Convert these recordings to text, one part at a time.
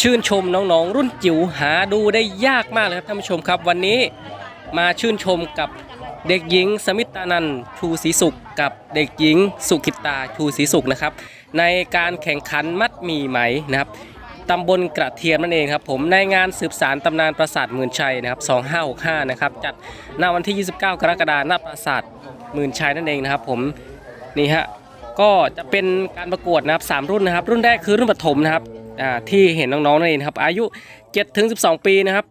ชื่นชมน้องๆ รุ่นจิ๋วหาดูได้ยากมากเลยครับท่านผู้ชมครับ วันนี้มาชื่นชมกับเด็กหญิงสมิตานันท์ชูศรีสุข กับเด็กหญิงสุขิตาชูศรีสุขนะครับ ในการแข่งขันมัดหมี่ไหมนะครับตำบลกระเทียมนั่นเองครับผมในงานสืบสารตำนานปราสาทหมื่นชัยนะครับ2565นะครับจัดณวันที่ 29 กรกฎาคมณปราสาทหมื่นชัยนั่นเองนะครับผมนี่ฮะก็จะเป็นการประกวดนะครับสามรุ่นนะครับ รุ่นแรกคือรุ่นปฐมนะครับ อ่าที่เห็นน้องๆนั่นเองครับ อายุ7ถึง12 ปีนะครับ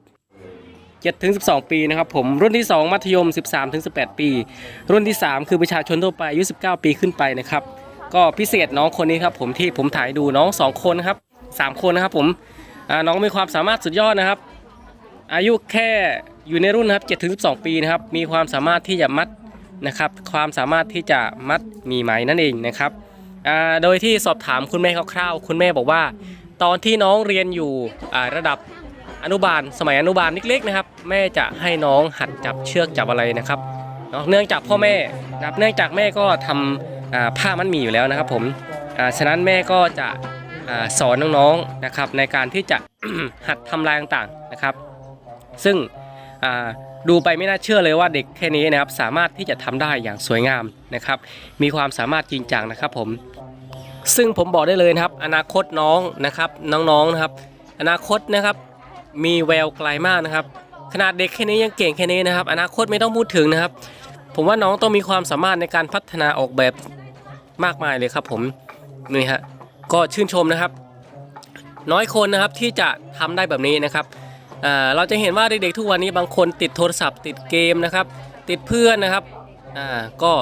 7ถึง12 ปีนะครับผมรุ่นที่ 2 มัธยม 13ถึง18 ปี รุ่นที่ 3 คือประชาชนทั่วไปอายุ 19 ปีขึ้นไปนะครับ ก็พิเศษน้องคนนี้ครับผมที่ผมถ่ายดูน้อง 2 คนนะครับ 3 คนนะครับผมน้องมีความสามารถสุดยอดนะครับ อายุแค่อยู่ในรุ่นนะครับ7ถึง12 ปีนะครับมีความสามารถที่จะมัดนะครับความสามารถที่จะมัดมีไหมนั่นเองนะครับโดยที่สอบถามคุณแม่คร่าวๆคุณแม่บอกว่า ตอนที่น้องเรียนอยู่ระดับอนุบาลสมัยอนุบาลเล็กๆนะครับ แม่จะให้น้องหัดจับเชือกจับอะไรนะครับเนาะเนื่องจากพ่อแม่นะครับเนื่องจากแม่ก็ทำอ่าผ้ามันหมีอยู่แล้วนะครับ ผมฉะนั้นแม่ก็จะอสอนน้องๆนะครับ ในการที่จะหัดทำลายต่างๆนะครับ ซึ่งดูไปไม่น่าเชื่อเลยว่าเด็กแค่นี้นะครับ สามารถที่จะทำได้อย่างสวยงามนะครับ มีความสามารถจริงจังนะครับ ผม ซึ่งผมบอกได้เลยนะครับ อนาคตน้องนะครับน้องๆนะครับ อนาคตนะครับมีแววไกลมากนะครับ ขนาดเด็กแค่นี้ยังเก่งแค่นี้นะครับ อนาคตไม่ต้องพูดถึงนะครับ ผมว่าน้องต้องมีความสามารถในการพัฒนาออกแบบมากมายเลยครับ ผมนี่ฮะก็ชื่นชมนะครับ น้อยคนนะครับที่จะทำได้แบบนี้นะครับเราจะเห็นว่าเด็กๆทุกวันนี้บางคนติดโทรศัพท์ ติดเกมนะครับ ติดเพื่อนนะครับก็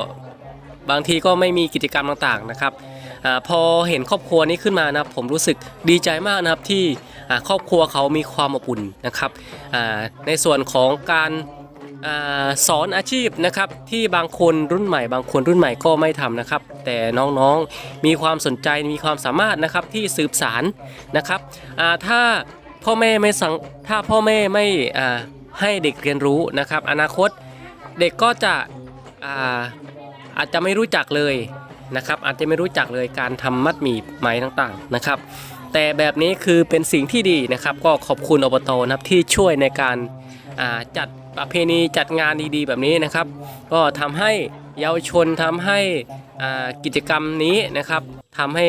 บางทีก็ไม่มีกิจกรรมต่างๆนะครับ อพอเห็นครอบครัวนี้ขึ้นมานะครับผมรู้สึกดีใจมากนะครับที่ครอบครัวเขามีความอบอุ่นนะครับในส่วนของการอสอนอาชีพนะครับที่บางคนรุ่นใหม่ บางคนรุ่นใหม่ก็ไม่ทำนะครับ แต่น้องๆมีความสนใจมีความสามารถนะครับที่สืบสารนะครับถ้าพ่อแม่ไม่สั่งถ้าพ่อแม่ไม่ให้เด็กเรียนรู้นะครับ อนาคตเด็กก็จะอาอาจจะไม่รู้จักเลย นะครับ อาจจะไม่รู้จักเลยการทำมัดหมี่ไหมต่างๆนะครับ แต่แบบนี้คือเป็นสิ่งที่ดีนะครับ ก็ขอบคุณอบตนะครับที่ช่วยในการาจัดประเพณีจัดงานดีๆ แบบนี้นะครับ ก็ทำให้เยาวชนทำให้กิจกรรมนี้นะครับทำให้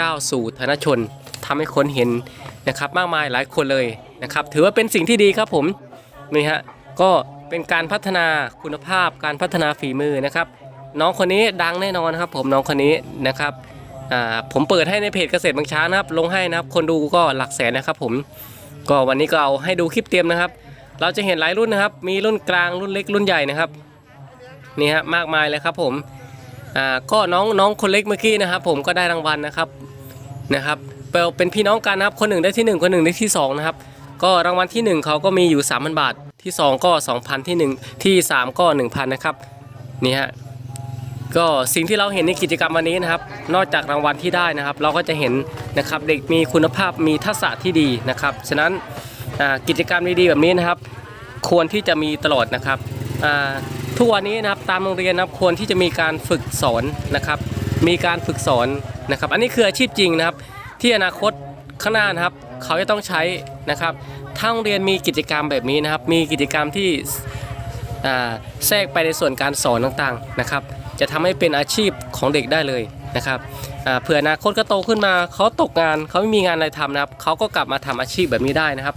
ก้าวสู่ธนชนทำให้คนเห็นนะครับ มากมายหลายคนเลยนะครับ ถือว่าเป็นสิ่งที่ดีครับผมนี่ฮะก็เป็นการพัฒนาคุณภาพการพัฒนาฝีมือนะครับ น้องคนนี้ดังแน่นอนครับ ผมน้องคนนี้นะครับอ่าผมเปิดให้ในเพจเกษตรบางช้างนะครับ ลงให้นะครับ คนดูก็หลักแสนนะครับผมก็วันนี้ก็เอาให้ดูคลิปเต็มนะครับ เราจะเห็นหลายรุ่นนะครับ มีรุ่นกลางรุ่นเล็กรุ่นใหญ่นะครับนี่ฮะมากมายเลยครับผมอ่าก็น้องน้องคนเล็กเมื่อกี้นะครับ ผมก็ได้รางวัลนะครับนะครับเป็นเป็นพี่น้องกันนะครับ คนหนึ่งได้ที่ 1 คนหนึ่งได้ที่2นะครับก็รางวัลที่ 1 เขาก็มีอยู่ 3,000 บาท ที่ 2 ก็ 2,000 ที่ 1 ที่ 3 ก็ 1,000 นะครับ นี่ฮะ ก็สิ่งที่เราเห็นในกิจกรรมวันนี้นะครับ นอกจากรางวัลที่ได้นะครับ เราก็จะเห็นนะครับเด็กมีคุณภาพมีทักษะที่ดีนะครับฉะนั้นกิจกรรมดีๆแบบนี้นะครับ ควรที่จะมีตลอดนะครับทุกวันนี้นะครับตามโรงเรียนนะครับควรที่จะมีการฝึกสอนนะครับ มีการฝึกสอนนะครับ อันนี้คืออาชีพจริงนะครับ ที่อนาคตข้างหน้านะครับ เขาจะต้องใช้นะครับถ้าโรงเรียนมีกิจกรรมแบบนี้นะครับ มีกิจกรรมที่แทรกไปในส่วนการสอนต่างๆนะครับ จะทำให้เป็นอาชีพของเด็กได้เลยนะครับเผื่ออนาคตก็โตขึ้นมาเขาตกงานเขาไม่มีงานอะไรทำนะครับเขาก็กลับมาทำอาชีพแบบนี้ได้นะครับ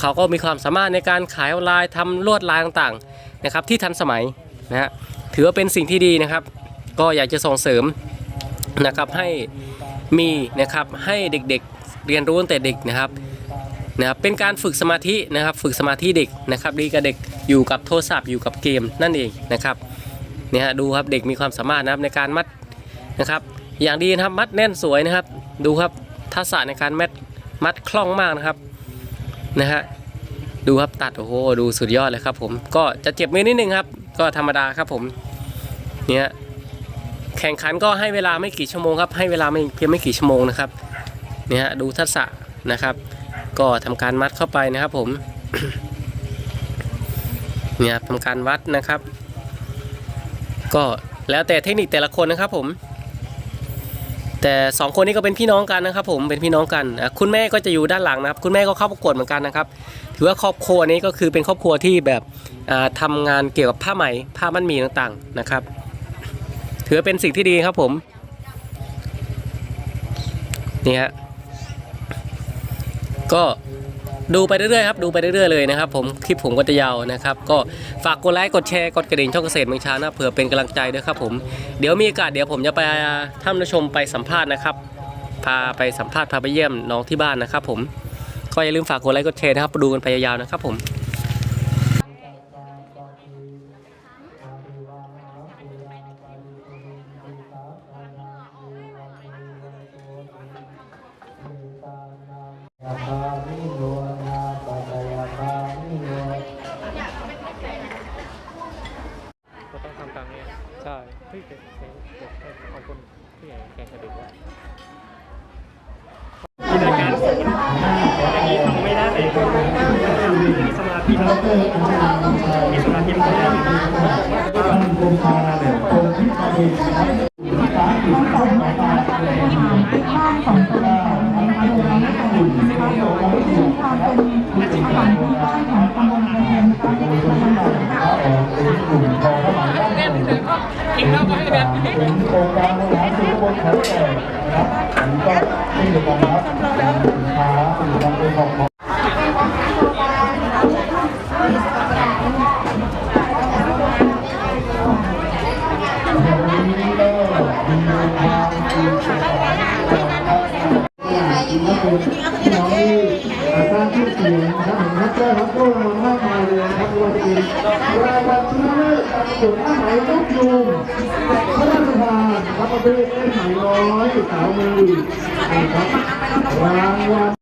เขาก็มีความสามารถในการขายออนไลน์ทำลวดลายต่างๆนะครับที่ทันสมัยนะฮะถือว่าเป็นสิ่งที่ดีนะครับ ก็อยากจะส่งเสริมนะครับให้มีนะครับให้เด็กๆเรียนรู้ตั้งแต่เด็กนะครับนะครับเป็นการฝึกสมาธินะครับฝึกสมาธิเด็กนะครับดีกับเด็กอยู่กับโทรศัพท์อยู่กับเกมนั่นเองนะครับ เนี่ยฮะดูครับเด็กมีความสามารถนะครับในการมัดนะครับ อย่างดีนะครับมัดแน่นสวยนะครับ ดูครับทักษะในการมัดมัดคล่องมากนะครับนะฮะดูครับตัดโอ้โหดูสุดยอดเลยครับ ผมก็จะเจ็บมือนิดนึงครับ ก็ธรรมดาครับผมเนี่ยแข่งขันก็ให้เวลาไม่กี่ชั่วโมงครับให้เวลาไม่เพียงไม่กี่ชั่วโมงนะครับเนี่ยฮะดูทักษะนะครับ ก็ทำการมัดเข้าไปนะครับผมเนี่ยทำการวัดนะครับ ก็แล้วแต่เทคนิคแต่ละคนนะครับผม แต่สองคนนี้ก็เป็นพี่น้องกันนะครับ ผมเป็นพี่น้องกันคุณแม่ก็จะอยู่ด้านหลังนะครับ คุณแม่ก็เข้าประกวดเหมือนกันนะครับ ถือว่าครอบครัวนี้ก็คือเป็นครอบครัวที่แบบอ่าทำงานเกี่ยวกับผ้าไหมผ้ามันหมีต่างๆนะครับ ถือเป็นสิ่งที่ดีครับผมนี่ฮะก็ ดูไปเรื่อยๆครับดูไปเรื่อยๆเลยนะครับผมคลิปผมก็จะยาวนะครับ ก็ฝากกดไลค์กดแชร์กดกระดิ่งช่องเกษตรเมืองชานะเผื่อเป็นกำลังใจด้วยครับผมเดี๋ยวมีโอกาสเดี๋ยวผมจะไปท่านผู้ชมไปสัมภาษณ์นะครับ พาไปสัมภาษณ์พาไปเยี่ยมน้องที่บ้านนะครับ ผมก็อย่าลืมฝากกดไลค์กดแชร์นะครับดูกันไปยาวๆนะครับผม ที่รายการอย่างนี้ทำไม่ได้มีสมาธิแล้วมีสมาธิแล้วท่านกุมภาเนี่ยคงที่มาดีนะครับสามสิบสองบาทเลยห้าสองตัวนะครับผมคุณเขาบอกว่าไม่ถูกนะครับคุณเป็นของบ้านของตำบลกระเทียมนะครับเป็นคนที่มาครับเป็นกลุ่มทองเข้ามาด้านบนเป็นโครงการบริหารส่วนตำบลเขาแก่นะครับผมก็ที่อยู่กับรับสินค้าผลิตภัณฑ์เป็น ของที่น้องที่สร้างชื่อเสียงนะครับผมนักเต้นรับโล่รางวัลมากมายเลยนะครับไม่ว่าจะเป็นรางวัลชนะเลิศการประกวดผ้าไหมลูกยูมพระราชทานครับประเภทเล่นไหมน้อยสาวมือนะครับรางวัล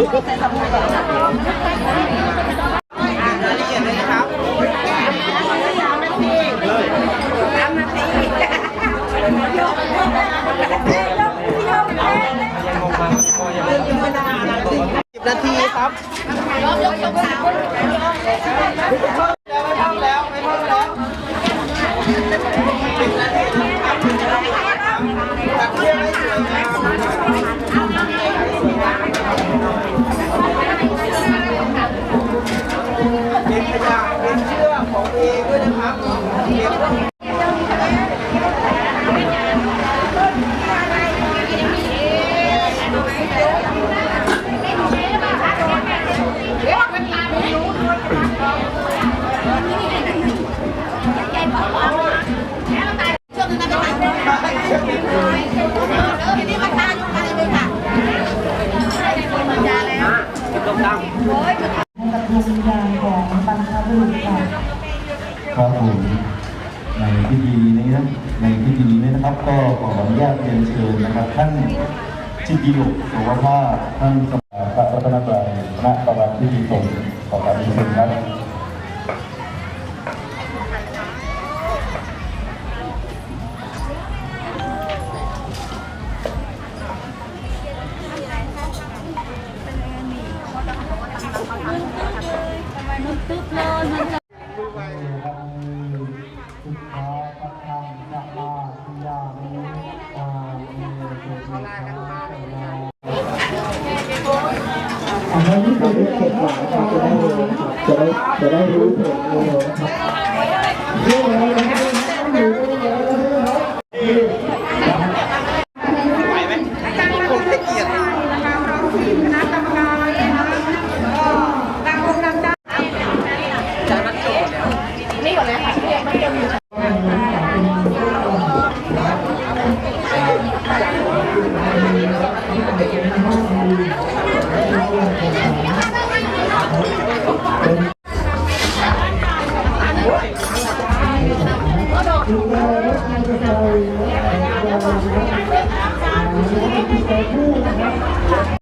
รอยนะเว้ยเนี่ยนาทีครับ วิญญาณของบรรพบุรุษค่ะครับผมในพิธีนี้นะในพิธีนี้นะครับ ก็ขออนุญาตเรียนเชิญนะครับ ท่านชิติยุกโสวภาพท่านสมาพระรัตนตรัยณประวัติพิธีสงฆ์ขอการเชิญครับ รู้เขตหวายครับจะได้จะได้จะได้รู้ผลเร็วๆนะครับเรื่องอะไรนะครับ